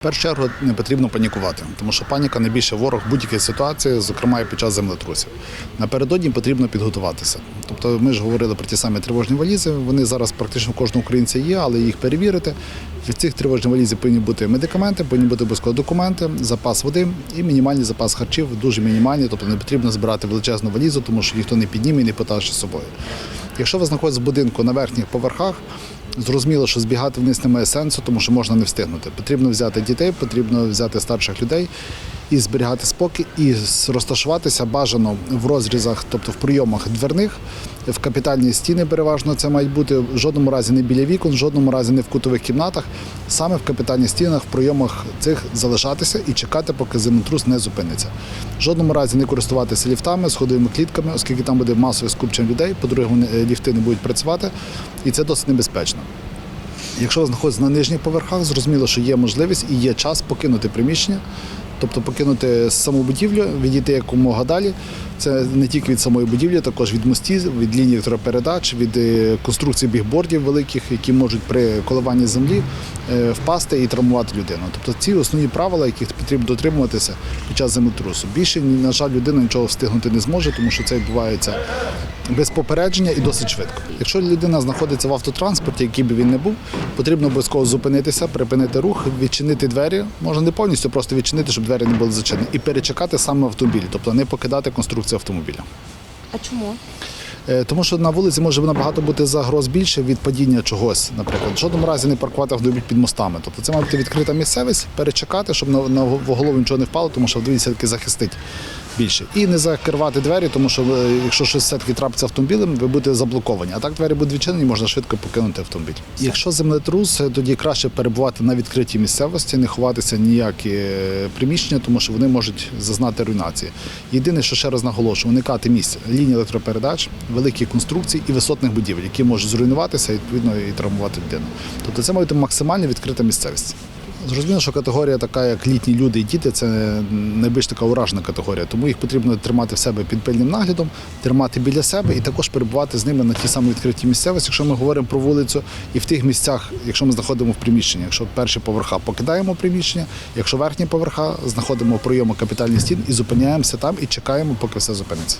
В першу чергу не потрібно панікувати, тому що паніка найбільше ворог будь-якій ситуації, зокрема і під час землетрусів. Напередодні потрібно підготуватися. Тобто ми ж говорили про ті самі тривожні валізи. Вони зараз практично кожного українця є, але їх перевірити. В цих тривожних валізі повинні бути медикаменти, повинні бути обов'язково документи, запас води і мінімальний запас харчів, дуже мінімальний. Тобто не потрібно збирати величезну валізу, тому що ніхто не підніме і не потащить з собою. Якщо ви знаходитесь в будинку на верхніх поверхах, Зрозуміло, що збігати вниз немає сенсу, тому що можна не встигнути. Потрібно взяти дітей, потрібно взяти старших людей і зберігати спокій, і розташуватися бажано в розрізах, тобто в прийомах дверних, в капітальні стіни переважно це мають бути в жодному разі не біля вікон, в жодному разі не в кутових кімнатах, саме в капітальних стінах, в прийомах цих залишатися і чекати, поки землетрус не зупиниться. В жодному разі не користуватися ліфтами, сходовими клітками, оскільки там буде масове скупчення людей. По-друге, е, ліфти не будуть працювати, і це досить небезпечно. Якщо ви знаходитесь на нижніх поверхах, зрозуміло, що є можливість і є час покинути приміщення, тобто покинути саму будівлю, відійти якомога далі. Це не тільки від самої будівлі, також від мостів, від лінії електропередач, від е, конструкцій бігбордів великих, які можуть при коливанні землі е, впасти і травмувати людину. Тобто ці основні правила, яких потрібно дотримуватися під час землетрусу. Більше, на жаль, людина нічого встигнути не зможе, тому що це відбувається без попередження і досить швидко. Якщо людина знаходиться в автотранспорті, який би він не був, потрібно обов'язково зупинитися, припинити рух, відчинити двері. Можна не повністю, просто відчинити, щоб двері не були зачинені, і перечекати саме в автомобілі, тобто не покидати конструкцію автомобіля. А чому? Е, Тому що на вулиці може набагато бути загроз більше від падіння чогось, наприклад. В жодному разі не паркувати автомобіль під мостами. Тобто це має бути відкрита місцевість, перечекати, щоб на, на голову нічого не впало, тому що автомобіль все-таки захистить більше. І не закривати двері, тому що е, якщо щось все-таки трапиться автомобілем, ви будете заблоковані. А так двері будуть відчинені, можна швидко покинути автомобіль. Якщо землетрус, е, тоді краще перебувати на відкритій місцевості, не ховатися ніякі е, приміщення, тому що вони можуть зазнати руйнації. Єдине, що ще раз наголошую, уникати місць лінії електропередач, великі конструкції і висотних будівель, які можуть зруйнуватися відповідно і травмувати людину. Тобто це має бути максимально відкрита місцевість. Зрозуміло, що категорія така, як літні люди і діти, це найбільш така уражена категорія. Тому їх потрібно тримати в себе під пильним наглядом, тримати біля себе і також перебувати з ними на ті самі відкриті місцевості, якщо ми говоримо про вулицю, і в тих місцях, якщо ми знаходимо в приміщенні, якщо перші поверха покидаємо приміщення, якщо верхні поверха знаходимо в прийому капітальних стін і зупиняємося там і чекаємо, поки все зупиниться.